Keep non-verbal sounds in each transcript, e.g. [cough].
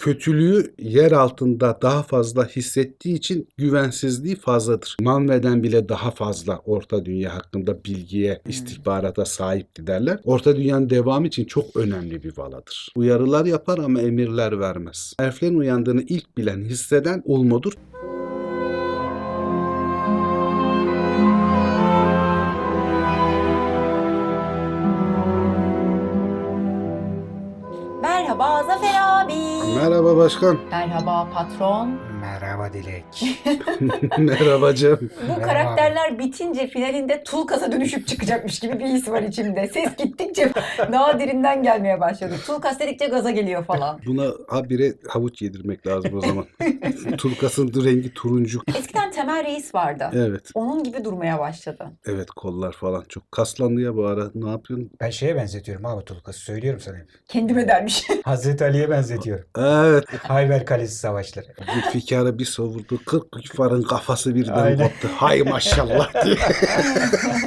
kötülüğü yer altında daha fazla hissettiği için güvensizliği fazladır. Manve'den bile daha fazla Orta Dünya hakkında bilgiye, istihbarata sahipti derler. Orta Dünya'nın devamı için çok önemli bir valadır. Uyarılar yapar ama emirler vermez. Elflerin uyandığını ilk bilen, hisseden Ulmo'dur. Merhaba başkan. Merhaba patron. Merhaba Dilek. [laughs] Merhaba Cem. Bu Merhaba. karakterler bitince finalinde Tulkas'a dönüşüp çıkacakmış gibi bir his var içimde. Ses gittikçe [laughs] daha derinden gelmeye başladı. Tulkas dedikçe gaza geliyor falan. Buna habire havuç yedirmek lazım o zaman. [laughs] Turkas'ın rengi turuncu. Eskiden Temel Reis vardı. Evet. Onun gibi durmaya başladı. Evet kollar falan çok kaslandı ya bu ara. Ne yapıyorsun? Ben şeye benzetiyorum abi Tulkas'ı söylüyorum sana. Kendime dermiş. Hazreti Ali'ye benzetiyorum. Evet. [laughs] Hayber Kalesi savaşları. Bir fikara bir savurdu. 40 küfarın kafası birden Aynen. koptu. Hay maşallah [laughs] diye.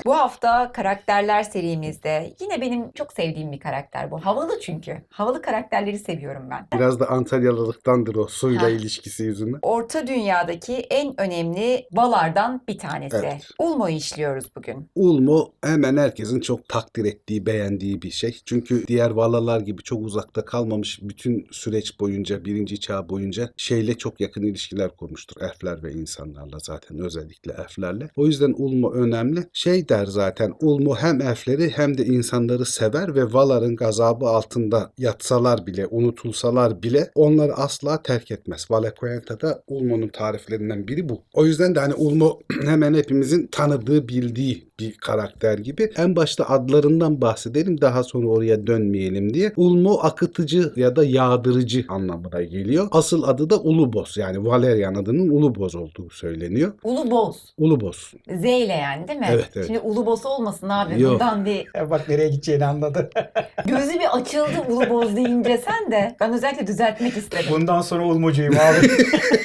bu hafta karakterler serimizde yine benim çok sevdiğim bir karakter bu. Havalı çünkü. Havalı karakterleri seviyorum ben. Biraz da Antalyalılıktandır o suyla Ha. ilişkisi yüzünden. Orta Dünya'daki en önemli balardan bir tanesi. Evet. Ulmo'yu işliyoruz bugün. Ulmo hemen herkesin çok takdir ettiği, beğendiği bir şey. Çünkü diğer valalar gibi çok uzakta kalmamış bütün süreç boyunca, birinci çağ boyunca şeyle çok yakın ilişkiler kurmuştur. Elfler ve insanlarla zaten özellikle elflerle. O yüzden Ulmo önemli. Şey der zaten Ulmo hem elfleri hem de insanları sever ve Valar'ın gazabı altında yatsalar bile, unutulsalar bile onları asla terk etmez. Valaquenta'da Ulmo'nun tariflerinden biri bu. O yüzden de hani Ulmo [clears throat] hemen hepimizin tanıdığı, bildiği bir karakter gibi. En başta adlarından bahsedelim daha sonra oraya dönmeyelim diye. Ulmo akıtıcı ya da yağdırıcı anlamına geliyor. Asıl adı da Ulubos yani Valerian adının Ulubos olduğu söyleniyor. Ulu Boz. Ulubos. Z ile yani değil mi? Evet, evet. Şimdi Ulu Boz olmasın abi. Yok. Bundan bir [laughs] Ya bak nereye gideceğini anladı. [laughs] gözü bir açıldı Ulu Boz deyince sen de. Ben özellikle düzeltmek istedim. Bundan sonra ulmucuyum abi. [laughs]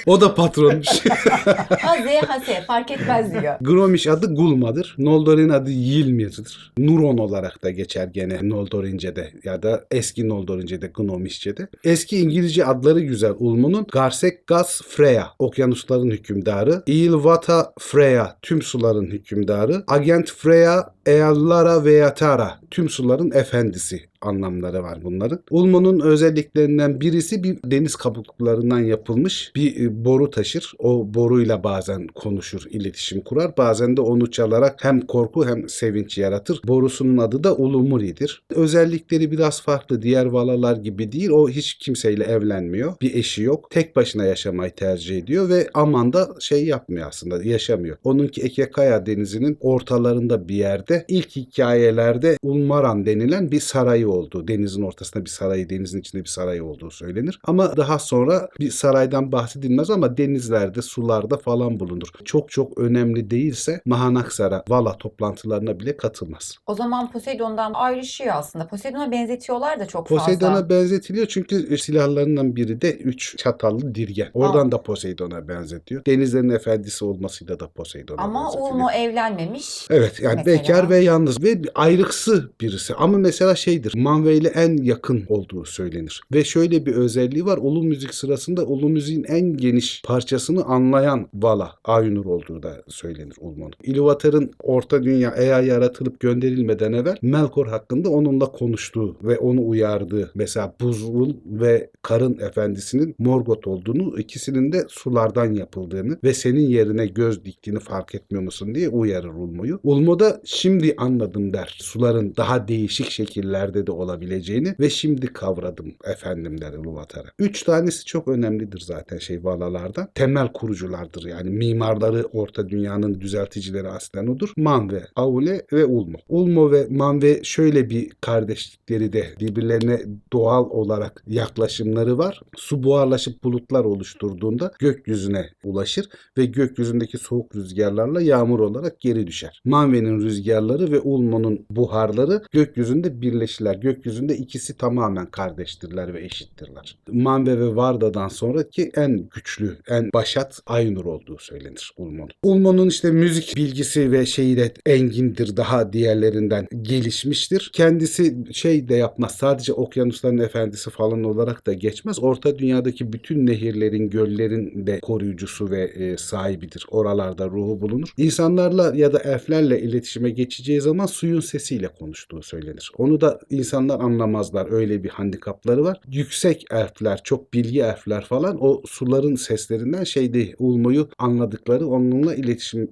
O da patronmuş. Ha Z ha S fark etmez diyor. Gromish adı Gulma'dır. Noldor'un adı Ylmir'dir. Nuron olarak da geçer gene Noldor'ince'de ya da eski Noldor'ince'de Gnomishçe'de. Eski İngilizce adları güzel Ulmu'nun. Garsek Gas Freya, okyanusların hükümdarı. Ilvata Freya, tüm suların hükümdarı. Agent Freya, Eallara ve Yatara, tüm suların efendisi anlamları var bunların. Ulmo'nun özelliklerinden birisi bir deniz kabuklarından yapılmış bir e, boru taşır. O boruyla bazen konuşur, iletişim kurar. Bazen de onu çalarak hem korku hem sevinç yaratır. Borusunun adı da Ulumuri'dir. Özellikleri biraz farklı. Diğer valalar gibi değil. O hiç kimseyle evlenmiyor. Bir eşi yok. Tek başına yaşamayı tercih ediyor ve aman da şey yapmıyor aslında. Yaşamıyor. Onunki Ekekaya denizinin ortalarında bir yerde. İlk hikayelerde Ulmaran denilen bir sarayı olduğu, denizin ortasında bir sarayı, denizin içinde bir sarayı olduğu söylenir. Ama daha sonra bir saraydan bahsedilmez ama denizlerde, sularda falan bulunur. Çok çok önemli değilse Mahanaksara, Vala toplantılarına bile katılmaz. O zaman Poseidon'dan ayrışıyor aslında. Poseidon'a benzetiyorlar da çok Poseidon'a fazla. benzetiliyor çünkü silahlarından biri de üç çatallı dirgen. Oradan da Poseidon'a benzetiyor. Denizlerin efendisi olmasıyla da Poseidon'a Ama benzetiliyor. Ulmo evlenmemiş. Evet yani Mesela? bekar ve yalnız ve ayrıksı birisi. Ama mesela şeydir Manve ile en yakın olduğu söylenir. Ve şöyle bir özelliği var. Ulu müzik sırasında ulu müziğin en geniş parçasını anlayan Vala Aynur olduğu da söylenir Ulmo'nun. Ilúvatar'ın Orta Dünya Ea yaratılıp gönderilmeden evvel Melkor hakkında onunla konuştuğu ve onu uyardığı mesela Buzul ve Karın Efendisi'nin Morgoth olduğunu ikisinin de sulardan yapıldığını ve senin yerine göz diktiğini fark etmiyor musun diye uyarır Ulmo'yu. Ulmo da şimdi anladım der. Suların daha değişik şekillerde de olabileceğini ve şimdi kavradım efendim der Ilúvatar'a. Üç tanesi çok önemlidir zaten şey valalardan. Temel kuruculardır yani mimarları Orta Dünya'nın düzelticileri aslen odur. Manve, Aule ve Ulmo. Ulmo ve Manve şöyle bir kardeşlikleri de birbirlerine doğal olarak yaklaşımları var. Su buharlaşıp bulutlar oluşturduğunda gökyüzüne ulaşır ve gökyüzündeki soğuk rüzgarlarla yağmur olarak geri düşer. Manve'nin rüzgarları ve Ulmo'nun buharları gökyüzünde birleşirler. Gökyüzünde ikisi tamamen kardeştirler ve eşittirler. Manve ve Varda'dan sonraki en güçlü, en başat Aynur olduğu söylenir Ulmo'nun. Ulmo'nun işte müzik bilgisi ve şeyi de engindir, daha diğerlerinden gelişmiştir. Kendisi şey de yapmaz, sadece okyanusların efendisi falan olarak da geçmez. Orta dünyadaki bütün nehirlerin, göllerin de koruyucusu ve e, sahibidir. Oralarda ruhu bulunur. İnsanlarla ya da elflerle iletişime geçeceği zaman suyun sesiyle konuştuğu söylenir. Onu da insanlar anlamazlar. Öyle bir handikapları var. Yüksek elfler, çok bilgi elfler falan o suların seslerinden şeyde Ulmo'yu anladıkları, onunla iletişime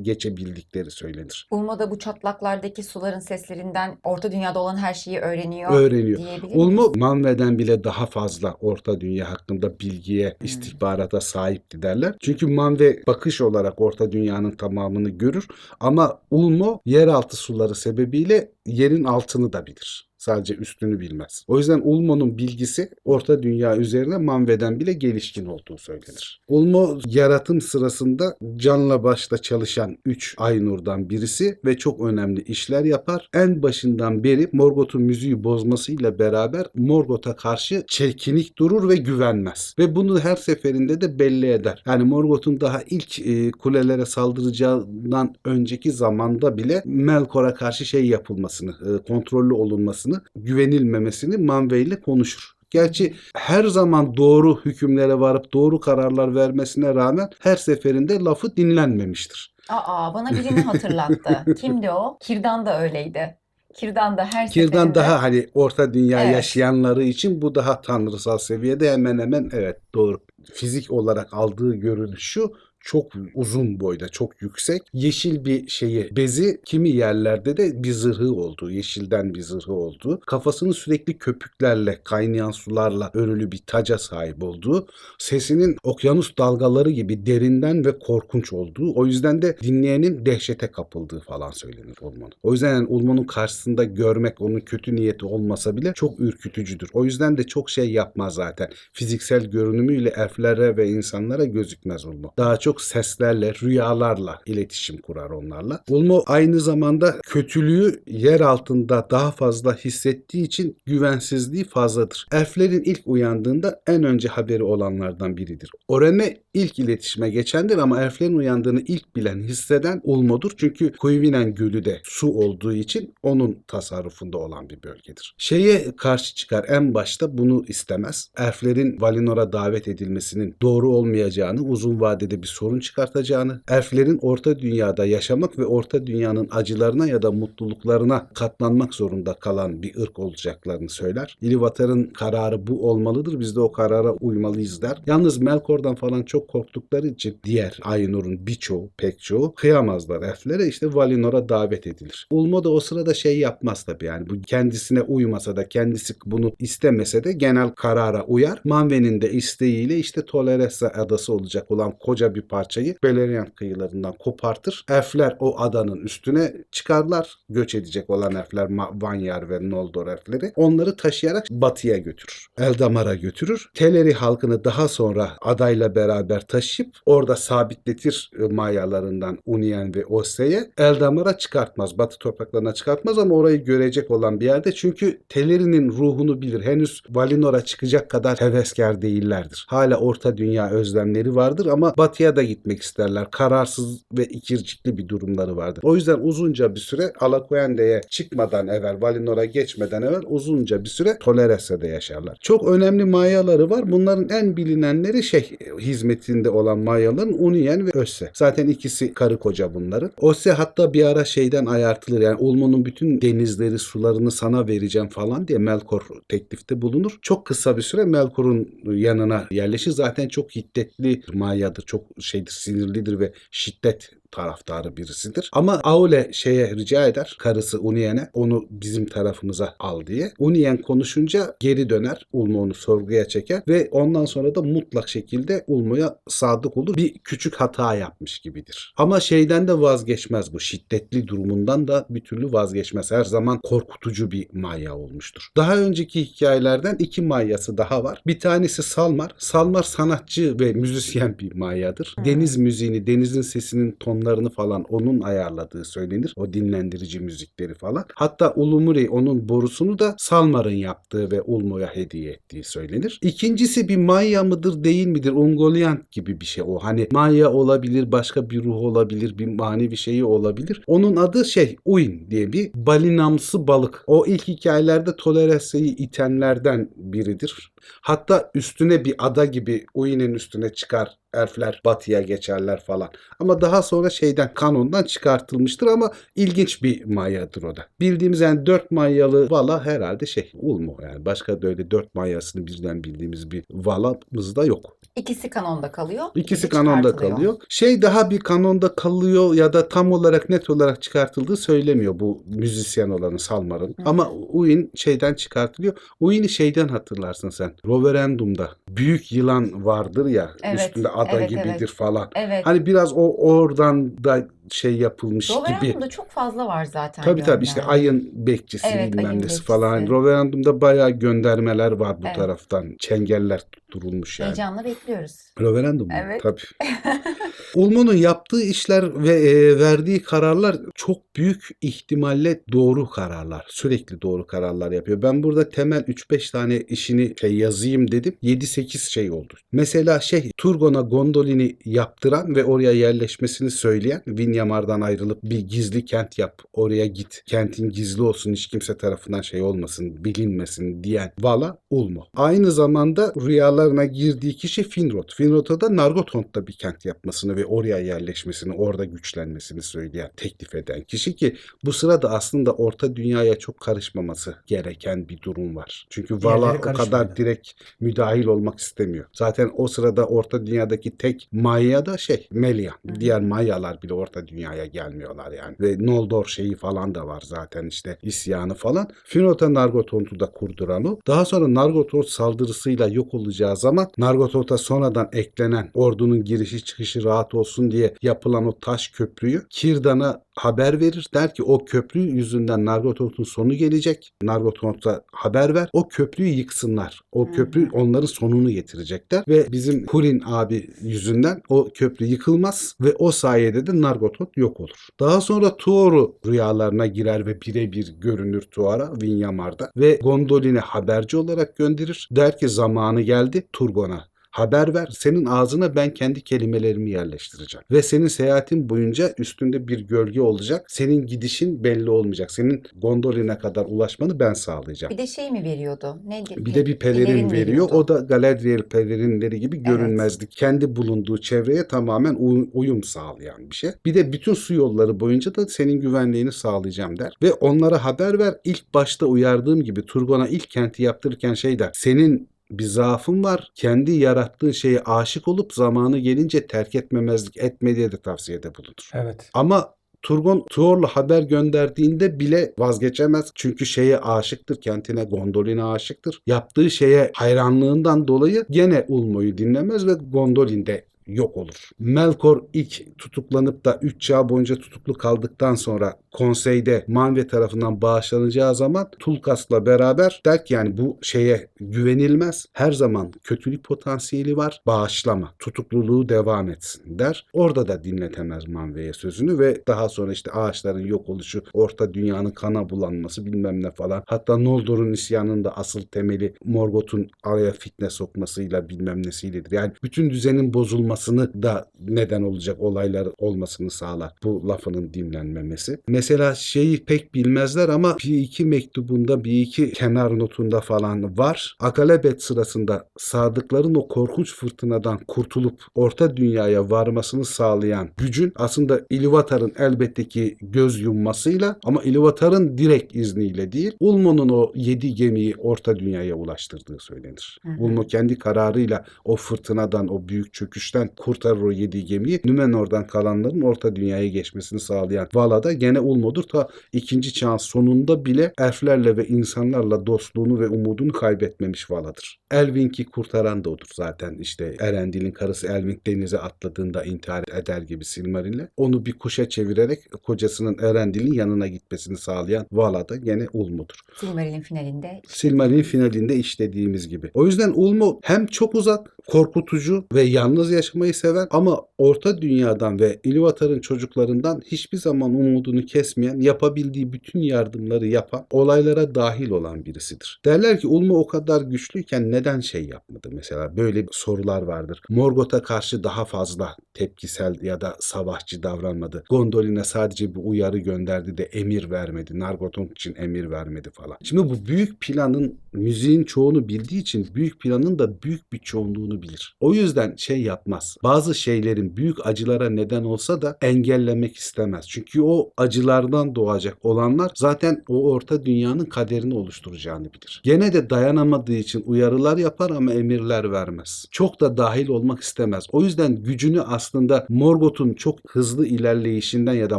geçebildikleri söylenir. Ulmo da bu çatlaklardaki suların seslerinden Orta Dünya'da olan her şeyi öğreniyor. Öğreniyor. Ulmo Manve'den bile daha fazla Orta Dünya hakkında bilgiye, istihbarata sahipti derler. Çünkü Manve bakış olarak Orta Dünya'nın tamamını görür ama Ulmo yeraltı suları sebebiyle yerin altını da bilir. Sadece üstünü bilmez. O yüzden Ulmo'nun bilgisi Orta Dünya üzerine Manve'den bile gelişkin olduğu söylenir. Ulmo yaratım sırasında canla başla çalışan 3 Aynur'dan birisi ve çok önemli işler yapar. En başından beri Morgoth'un müziği bozmasıyla beraber Morgoth'a karşı çekinik durur ve güvenmez. Ve bunu her seferinde de belli eder. Yani Morgoth'un daha ilk e, kulelere saldıracağından önceki zamanda bile Melkor'a karşı şey yapılmasını, e, kontrollü olunmasını, güvenilmemesini Manwe ile konuşur. Gerçi her zaman doğru hükümlere varıp doğru kararlar vermesine rağmen her seferinde lafı dinlenmemiştir. Aa bana birini hatırlattı. [laughs] Kimdi o? Kirdan da öyleydi. Kirdan da her Kirdan seferinde daha hani orta dünya Evet. yaşayanları için bu daha tanrısal seviyede hemen hemen evet doğru. Fizik olarak aldığı görünüş şu çok uzun boyda, çok yüksek. Yeşil bir şeyi, bezi kimi yerlerde de bir zırhı olduğu, yeşilden bir zırhı olduğu, kafasının sürekli köpüklerle, kaynayan sularla örülü bir taca sahip olduğu, sesinin okyanus dalgaları gibi derinden ve korkunç olduğu, o yüzden de dinleyenin dehşete kapıldığı falan söylenir Ulmo'nun. O yüzden yani Ulmo'nun karşısında görmek onun kötü niyeti olmasa bile çok ürkütücüdür. O yüzden de çok şey yapmaz zaten. Fiziksel görünümüyle elflere ve insanlara gözükmez Ulmo. Daha çok seslerle, rüyalarla iletişim kurar onlarla. Ulmo aynı zamanda kötülüğü yer altında daha fazla hissettiği için güvensizliği fazladır. Elflerin ilk uyandığında en önce haberi olanlardan biridir. Oreme ilk iletişime geçendir ama elflerin uyandığını ilk bilen, hisseden Ulmo'dur. Çünkü Kuyvinen Gölü de su olduğu için onun tasarrufunda olan bir bölgedir. Şeye karşı çıkar en başta bunu istemez. Elflerin Valinor'a davet edilmesinin doğru olmayacağını, uzun vadede bir sorun çıkartacağını, elflerin orta dünyada yaşamak ve orta dünyanın acılarına ya da mutluluklarına katlanmak zorunda kalan bir ırk olacaklarını söyler. Ilúvatar'ın kararı bu olmalıdır. Biz de o karara uymalıyız der. Yalnız Melkor'dan falan çok korktukları için diğer Ainur'un birçoğu, pek çoğu kıyamazlar elflere. İşte Valinor'a davet edilir. Ulmo da o sırada şey yapmaz tabii yani. Bu kendisine uymasa da kendisi bunu istemese de genel karara uyar. Manve'nin de isteğiyle işte Toleressa adası olacak olan koca bir parçayı Beleriand kıyılarından kopartır. Elfler o adanın üstüne çıkarlar. Göç edecek olan elfler Vanyar ve Noldor elfleri. Onları taşıyarak batıya götürür. Eldamar'a götürür. Teleri halkını daha sonra adayla beraber taşıyıp orada sabitletir e, Mayalarından Unien ve Osse'ye. Eldamar'a çıkartmaz. Batı topraklarına çıkartmaz ama orayı görecek olan bir yerde. Çünkü Teleri'nin ruhunu bilir. Henüz Valinor'a çıkacak kadar heveskar değillerdir. Hala Orta Dünya özlemleri vardır ama batıya da gitmek isterler. Kararsız ve ikircikli bir durumları vardır. O yüzden uzunca bir süre Alakoende'ye çıkmadan evvel, Valinor'a geçmeden evvel uzunca bir süre Tolerese'de yaşarlar. Çok önemli mayaları var. Bunların en bilinenleri şey hizmetinde olan mayaların Unien ve Össe. Zaten ikisi karı koca bunların. Össe hatta bir ara şeyden ayartılır. Yani Ulmo'nun bütün denizleri, sularını sana vereceğim falan diye Melkor teklifte bulunur. Çok kısa bir süre Melkor'un yanına yerleşir. Zaten çok hiddetli mayadır. Çok şeydir, sinirlidir ve şiddet taraftarı birisidir. Ama Aule şeye rica eder karısı Unien'e onu bizim tarafımıza al diye. Unien konuşunca geri döner. Ulmo onu sorguya çeker ve ondan sonra da mutlak şekilde Ulmo'ya sadık olur. Bir küçük hata yapmış gibidir. Ama şeyden de vazgeçmez bu. Şiddetli durumundan da bir türlü vazgeçmez. Her zaman korkutucu bir maya olmuştur. Daha önceki hikayelerden iki mayası daha var. Bir tanesi Salmar. Salmar sanatçı ve müzisyen bir mayadır. Deniz müziğini, denizin sesinin tonlarını tonlarını falan onun ayarladığı söylenir. O dinlendirici müzikleri falan. Hatta Ulumuri onun borusunu da Salmar'ın yaptığı ve Ulmo'ya hediye ettiği söylenir. İkincisi bir Maya mıdır değil midir? Ungoliant gibi bir şey o. Hani Maya olabilir, başka bir ruh olabilir, bir manevi şeyi olabilir. Onun adı şey Uin diye bir balinamsı balık. O ilk hikayelerde Tolerese'yi itenlerden biridir. Hatta üstüne bir ada gibi Uin'in üstüne çıkar elfler batıya geçerler falan. Ama daha sonra şeyden kanondan çıkartılmıştır ama ilginç bir mayadır o da. Bildiğimiz yani dört mayalı vala herhalde şey Ulmo yani. Başka da öyle dört mayasını birden bildiğimiz bir valamız da yok. İkisi kanonda kalıyor. İkisi kanonda kalıyor. Şey daha bir kanonda kalıyor ya da tam olarak net olarak çıkartıldığı söylemiyor bu müzisyen olanı Salmar'ın. Ama Uin şeyden çıkartılıyor. Uin'i şeyden hatırlarsın sen. Roverendum'da büyük yılan vardır ya Evet, üstünde ada evet, gibidir evet. falan. Evet. Hani biraz o oradan da şey yapılmış gibi. Roverandum'da çok fazla var zaten. Tabii tabii işte gönderme. ayın bekçisi Evet, bilmem ayın nesi bekçisi. falan. Roverandum'da bayağı göndermeler var bu Evet. taraftan. Çengeller tutturulmuş yani. Heyecanla bekliyoruz. Referandum mu? Evet. Tabii. [laughs] Ulmo'nun yaptığı işler ve e, verdiği kararlar çok büyük ihtimalle doğru kararlar. Sürekli doğru kararlar yapıyor. Ben burada temel 3-5 tane işini şey yazayım dedim. 7-8 şey oldu. Mesela şey Turgon'a gondolini yaptıran ve oraya yerleşmesini söyleyen Vinyamar'dan ayrılıp bir gizli kent yap. Oraya git. Kentin gizli olsun. Hiç kimse tarafından şey olmasın. Bilinmesin diyen Vala Ulmo. Aynı zamanda rüyalarına girdiği kişi Finrod. Finrod'a da Nargothrond'da bir kent yapmasını ve oraya yerleşmesini, orada güçlenmesini söyleyen, teklif eden kişi ki bu sırada aslında Orta Dünya'ya çok karışmaması gereken bir durum var. Çünkü Vala o kadar direkt müdahil olmak istemiyor. Zaten o sırada Orta Dünya'daki tek Maya da şey Melia. Diğer Mayalar bile Orta Dünya'ya gelmiyorlar yani. Ve Noldor şeyi falan da var zaten işte isyanı falan. Finrod'a Nargothrond'u da kurduran o. Daha sonra Nargothrond saldırısıyla yok olacağı zaman Nargothrond'a sonradan eklenen ordunun girişi çıkışı rahat olsun diye yapılan o taş köprüyü Kirdan'a haber verir. Der ki o köprü yüzünden Nargothrond'un sonu gelecek. Nargothrond'a haber ver. O köprüyü yıksınlar. O Hı köprü onların sonunu getirecekler ve bizim Hurin abi yüzünden o köprü yıkılmaz ve o sayede de Nargothrond yok olur. Daha sonra Tuor'u rüyalarına girer ve birebir görünür Tuor'a Vinyamar'da ve Gondolin'e haberci olarak gönderir. Der ki zamanı geldi Turgon'a Haber ver. Senin ağzına ben kendi kelimelerimi yerleştireceğim. Ve senin seyahatin boyunca üstünde bir gölge olacak. Senin gidişin belli olmayacak. Senin Gondolin'e kadar ulaşmanı ben sağlayacağım. Bir de şey mi veriyordu? Ne Bir de bir pelerin veriyor. veriyordu. O da Galadriel pelerinleri gibi görünmezlik. Kendi bulunduğu çevreye tamamen uy- uyum sağlayan bir şey. Bir de bütün su yolları boyunca da senin güvenliğini sağlayacağım der. Ve onlara haber ver. İlk başta uyardığım gibi Turgon'a ilk kenti yaptırırken şey der. Senin bir zaafın var. Kendi yarattığın şeye aşık olup zamanı gelince terk etmemezlik etme diye de tavsiyede bulunur. Evet. Ama Turgon Tuor'la haber gönderdiğinde bile vazgeçemez. Çünkü şeye aşıktır, kentine, Gondolin'e aşıktır. Yaptığı şeye hayranlığından dolayı gene Ulmo'yu dinlemez ve Gondolin'de yok olur. Melkor ilk tutuklanıp da 3 çağ boyunca tutuklu kaldıktan sonra konseyde Manve tarafından bağışlanacağı zaman Tulkas'la beraber der ki yani bu şeye güvenilmez. Her zaman kötülük potansiyeli var. Bağışlama. Tutukluluğu devam etsin der. Orada da dinletemez Manve'ye sözünü ve daha sonra işte ağaçların yok oluşu, orta dünyanın kana bulanması bilmem ne falan. Hatta Noldor'un isyanında asıl temeli Morgoth'un araya fitne sokmasıyla bilmem nesiyledir. Yani bütün düzenin bozulmasını da neden olacak olaylar olmasını sağlar. Bu lafının dinlenmemesi. Mesela şeyi pek bilmezler ama bir iki mektubunda bir iki kenar notunda falan var. Akalebet sırasında sadıkların o korkunç fırtınadan kurtulup orta dünyaya varmasını sağlayan gücün aslında Ilúvatar'ın elbette ki göz yummasıyla ama Ilúvatar'ın direkt izniyle değil Ulmo'nun o yedi gemiyi orta dünyaya ulaştırdığı söylenir. Hı hı. Ulmo kendi kararıyla o fırtınadan o büyük çöküşten kurtarır o yedi gemiyi. Nümenor'dan kalanların orta dünyaya geçmesini sağlayan Vala da gene Ulmo'dur. Ta ikinci çağın sonunda bile elflerle ve insanlarla dostluğunu ve umudunu kaybetmemiş Vala'dır. Elvink'i kurtaran da odur zaten. İşte Erendil'in karısı Elvink denize atladığında intihar eder gibi Silmaril'le. Onu bir kuşa çevirerek kocasının Erendil'in yanına gitmesini sağlayan Vala da gene Ulmo'dur. Silmaril'in finalinde Silmaril'in finalinde işlediğimiz gibi. O yüzden Ulmo hem çok uzak, korkutucu ve yalnız yaşayan yaşamayı seven ama orta dünyadan ve Ilúvatar'ın çocuklarından hiçbir zaman umudunu kesmeyen, yapabildiği bütün yardımları yapan, olaylara dahil olan birisidir. Derler ki Ulmo o kadar güçlüyken neden şey yapmadı mesela? Böyle sorular vardır. Morgoth'a karşı daha fazla tepkisel ya da savaşçı davranmadı. Gondolin'e sadece bir uyarı gönderdi de emir vermedi. Nargothrond için emir vermedi falan. Şimdi bu büyük planın müziğin çoğunu bildiği için büyük planın da büyük bir çoğunluğunu bilir. O yüzden şey yapmaz. Bazı şeylerin büyük acılara neden olsa da engellemek istemez. Çünkü o acılardan doğacak olanlar zaten o orta dünyanın kaderini oluşturacağını bilir. Gene de dayanamadığı için uyarılar yapar ama emirler vermez. Çok da dahil olmak istemez. O yüzden gücünü aslında Morgoth'un çok hızlı ilerleyişinden ya da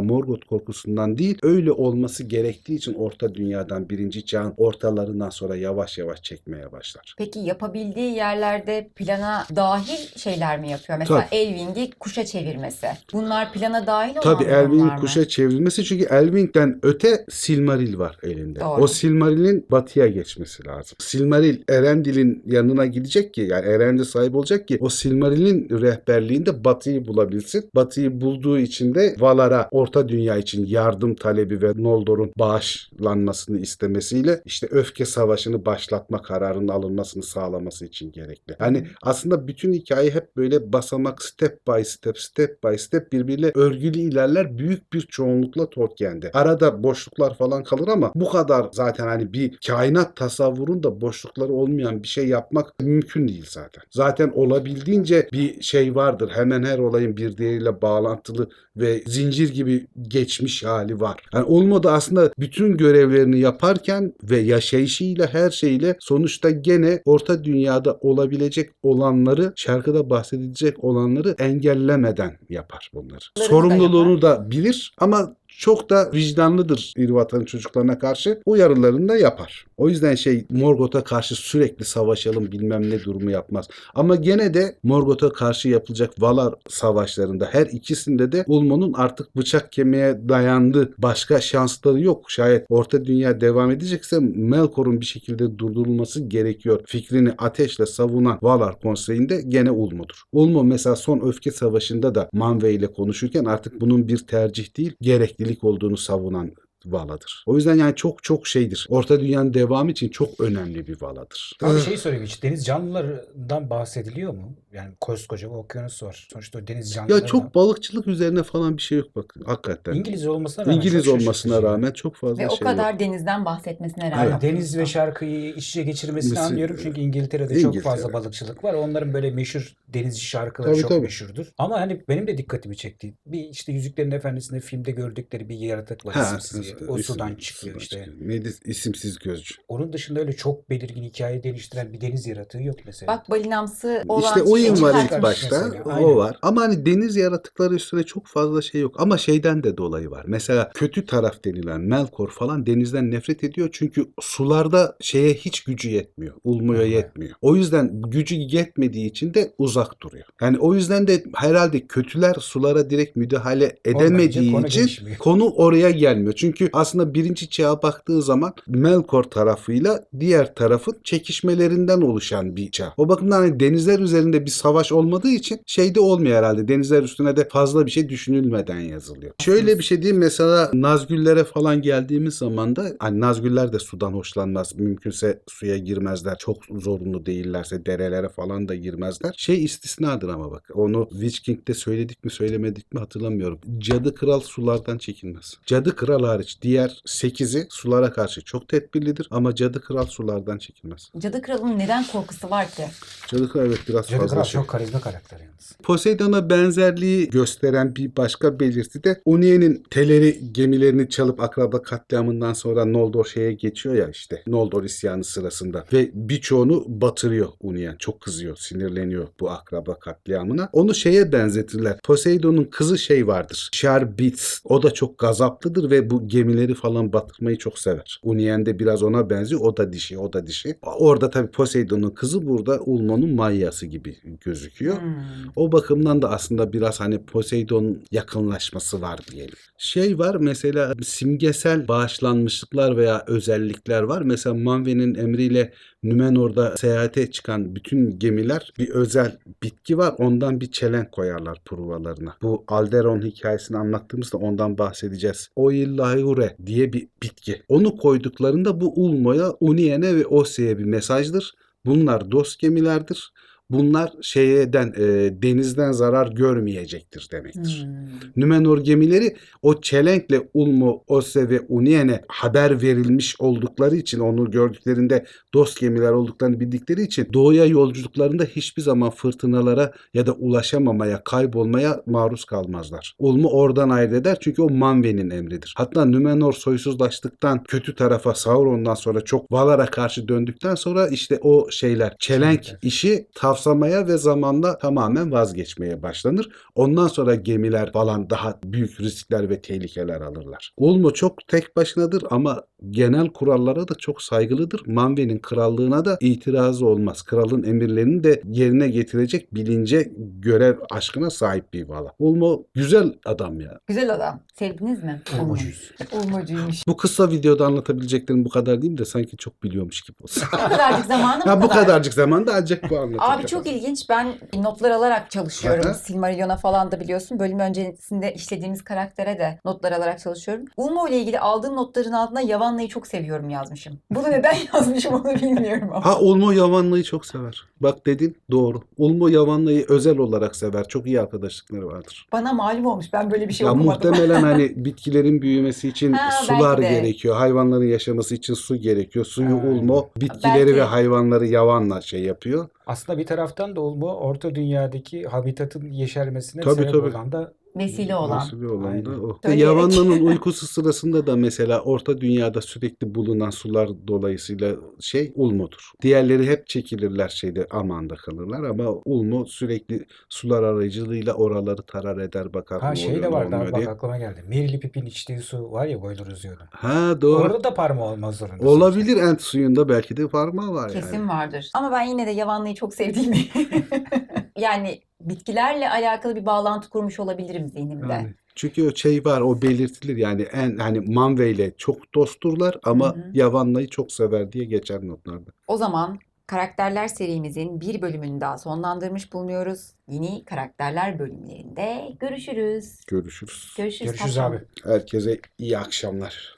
Morgoth korkusundan değil öyle olması gerektiği için orta dünyadan birinci çağın ortalarından sonra yavaş yavaş çekmeye başlar. Peki yapabildiği yerlerde plana dahil şeyler mi yapıyor? Mesela Tabii. Elving'i kuşa çevirmesi. Bunlar plana dahil olan Tabii durumlar Elvin mı? kuşa çevrilmesi çünkü Elving'den öte Silmaril var elinde. Doğru. O Silmaril'in batıya geçmesi lazım. Silmaril Erendil'in yanına gidecek ki yani Erendil sahip olacak ki o Silmaril'in rehberliğinde batıyı bulabilsin. Batıyı bulduğu için de Valar'a orta dünya için yardım talebi ve Noldor'un bağışlanmasını istemesiyle işte öfke savaşını başlatma kararının alınmasını sağlaması için gerekli. Yani aslında bütün hikaye hep böyle basamak step by step step by step birbiriyle örgülü ilerler büyük bir çoğunlukla Tolkien'de. Arada boşluklar falan kalır ama bu kadar zaten hani bir kainat tasavvurunda boşlukları olmayan bir şey yapmak mümkün değil zaten. Zaten olabildiğince bir şey vardır. Hemen her olayın bir diğeriyle bağlantılı ve zincir gibi geçmiş hali var. Yani olmadı aslında bütün görevlerini yaparken ve yaşayışıyla her şeyle sonuçta gene orta dünyada olabilecek olanları şarkıda bahsedilecek olanları engellemeden yapar bunları. Sorumluluğunu da bilir ama çok da vicdanlıdır İrvatan'ın çocuklarına karşı. Uyarılarını da yapar. O yüzden şey Morgoth'a karşı sürekli savaşalım bilmem ne durumu yapmaz. Ama gene de Morgoth'a karşı yapılacak Valar savaşlarında her ikisinde de Ulmo'nun artık bıçak kemiğe dayandı. Başka şansları yok. Şayet Orta Dünya devam edecekse Melkor'un bir şekilde durdurulması gerekiyor. Fikrini ateşle savunan Valar konseyinde gene Ulmo'dur. Ulmo mesela son öfke savaşında da Manwë ile konuşurken artık bunun bir tercih değil gereklilik olduğunu savunan Vala'dır. O yüzden yani çok çok şeydir. Orta Dünya'nın devamı için çok önemli bir Vala'dır. Abi şey sorayım hiç deniz canlılarından bahsediliyor mu? Yani koskoca bir okyanus var. Sonuçta o deniz canlıları Ya çok balıkçılık üzerine falan bir şey yok bak hakikaten. İngiliz olmasına rağmen İngiliz çok olmasına şaşırtıcı. rağmen çok fazla Ve o şey kadar yok. denizden bahsetmesine Hayır, rağmen. deniz ve şarkıyı iç içe geçirmesini Mesela- anlıyorum çünkü İngiltere'de İngiltere. çok fazla balıkçılık var. Onların böyle meşhur denizci şarkıları Tabii, çok tabii. meşhurdur. Ama hani benim de dikkatimi çekti. Bir işte Yüzüklerin Efendisi'nde filmde gördükleri bir yaratık var Ha, isimsiz. O isim- sudan çıkıyor işte. çıkıyor. Neydi? İsimsiz gözcü. Onun dışında öyle çok belirgin hikaye geliştiren bir deniz yaratığı yok mesela. Bak balinamsı olan İşte şeyi oyun var ilk başta. mesela, O var. Ama hani deniz yaratıkları üstüne çok fazla şey yok. Ama şeyden de dolayı var. Mesela kötü taraf denilen Melkor falan denizden nefret ediyor. Çünkü sularda şeye hiç gücü yetmiyor. Ulmoya Evet. yetmiyor. O yüzden gücü yetmediği için de uzak duruyor. Yani o yüzden de herhalde kötüler sulara direkt müdahale edemediği konu için gelişmiyor. konu oraya gelmiyor. Çünkü aslında birinci çağa baktığı zaman Melkor tarafıyla diğer tarafın çekişmelerinden oluşan bir çağ. O bakımdan hani denizler üzerinde bir savaş olmadığı için şeyde olmuyor herhalde. Denizler üstüne de fazla bir şey düşünülmeden yazılıyor. Şöyle bir şey diyeyim mesela Nazgüllere falan geldiğimiz zaman da hani Nazgüller de sudan hoşlanmaz. Mümkünse suya girmezler. Çok zorunlu değillerse derelere falan da girmezler. Şey istisnadır ama bak. Onu Witch King'de söyledik mi söylemedik mi hatırlamıyorum. Cadı Kral sulardan çekinmez. Cadı Kral hariç diğer 8'i sulara karşı çok tedbirlidir ama Cadı Kral sulardan çekilmez. Cadı Kralı'nın neden korkusu var ki? Cadı Kral evet biraz Cadı fazla Kral şey. çok karizma karakter yalnız. Poseidon'a benzerliği gösteren bir başka belirti de Uniye'nin teleri gemilerini çalıp akraba katliamından sonra Noldor şeye geçiyor ya işte Noldor isyanı sırasında ve birçoğunu batırıyor Uniyen. Çok kızıyor, sinirleniyor bu akraba katliamına. Onu şeye benzetirler. Poseidon'un kızı şey vardır. Sharbits. O da çok gazaplıdır ve bu gemileri falan batırmayı çok sever. Uniyen de biraz ona benziyor. O da dişi, o da dişi. Orada tabii Poseidon'un kızı burada Ulmo'nun Mayyası gibi gözüküyor. Hmm. O bakımdan da aslında biraz hani Poseidon yakınlaşması var diyelim. Şey var mesela simgesel bağışlanmışlıklar veya özellikler var. Mesela Manwe'nin emriyle Nümenor'da seyahate çıkan bütün gemiler bir özel bitki var. Ondan bir çelenk koyarlar pruvalarına. Bu Alderon hikayesini anlattığımızda ondan bahsedeceğiz. Oillahure diye bir bitki. Onu koyduklarında bu Ulmo'ya, Unien'e ve Ose'ye bir mesajdır. Bunlar dost gemilerdir. Bunlar şeyden e, denizden zarar görmeyecektir demektir. Hmm. Nümenor gemileri o çelenkle Ulmo, Ose ve Unien'e haber verilmiş oldukları için onu gördüklerinde dost gemiler olduklarını bildikleri için doğuya yolculuklarında hiçbir zaman fırtınalara ya da ulaşamamaya, kaybolmaya maruz kalmazlar. Ulmo oradan eder çünkü o Manwe'nin emridir. Hatta Nümenor soysuzlaştıktan kötü tarafa Sauron'dan sonra çok Valar'a karşı döndükten sonra işte o şeyler çelenk işi tavsamaya ve zamanla tamamen vazgeçmeye başlanır. Ondan sonra gemiler falan daha büyük riskler ve tehlikeler alırlar. Ulmo çok tek başınadır ama genel kurallara da çok saygılıdır. Manwe'nin krallığına da itirazı olmaz. Kralın emirlerini de yerine getirecek bilince, görev aşkına sahip bir vala. Ulmo güzel adam ya. Güzel adam. Sevdiniz mi? Ulmocuyuz. Ulmocuymuş. Bu kısa videoda anlatabileceklerim bu kadar değil de sanki çok biliyormuş gibi olsun. Bu kadarcık zamanım ha, bu kadarcık zamanda ancak bu [laughs] anlatacağım. Abi çok ilginç. Ben notlar alarak çalışıyorum. Aha. Silmarillion'a falan da biliyorsun. Bölüm öncesinde işlediğimiz karaktere de notlar alarak çalışıyorum. Ulmo ile ilgili aldığım notların altına Yavanna'yı çok seviyorum yazmışım. Bunu neden [laughs] yazmışım onu bilmiyorum ama. Ha Ulmo Yavanlı'yı çok sever. Bak dedin doğru. Ulmo Yavanlı'yı özel olarak sever. Çok iyi arkadaşlıkları vardır. Bana malum olmuş. Ben böyle bir şey ya okumadım. muhtemelen hani [laughs] bitkilerin büyümesi için Ha, sular gerekiyor. Hayvanların yaşaması için su gerekiyor. Suyu Ha. Ulmo bitkileri Belki. ve hayvanları Yavan'la şey yapıyor. Aslında bir taraftan da Ulmo Orta Dünya'daki habitatın yeşermesine Tabii, sebep tabii. olan da Vesile olan. Vesile olan da o. Söyleyerek. Yavanlı'nın uykusu sırasında da mesela Orta Dünya'da sürekli bulunan sular dolayısıyla şey Ulmo'dur. Diğerleri hep çekilirler şeyde amanda kalırlar ama Ulmo sürekli sular aracılığıyla oraları tarar eder bakar. ha şey de vardı abi bak diye. aklıma geldi. Merli Pip'in içtiği su var ya boylar uzuyordu. Ha doğru. Orada da parmağı olmaz zorunda. Olabilir ent suyunda belki de parmağı var Kesin yani. vardır. Ama ben yine de Yavanna'yı çok sevdiğimi [laughs] yani bitkilerle alakalı bir bağlantı kurmuş olabilirim zihnimde. Yani çünkü o şey var o belirtilir yani en hani Manve ile çok dostturlar ama Hı hı. Yavanlı'yı çok sever diye geçer notlarda. O zaman Karakterler serimizin bir bölümünü daha sonlandırmış bulunuyoruz. Yeni karakterler bölümlerinde görüşürüz. Görüşürüz. Görüşürüz. Görüşürüz abi. Herkese iyi akşamlar.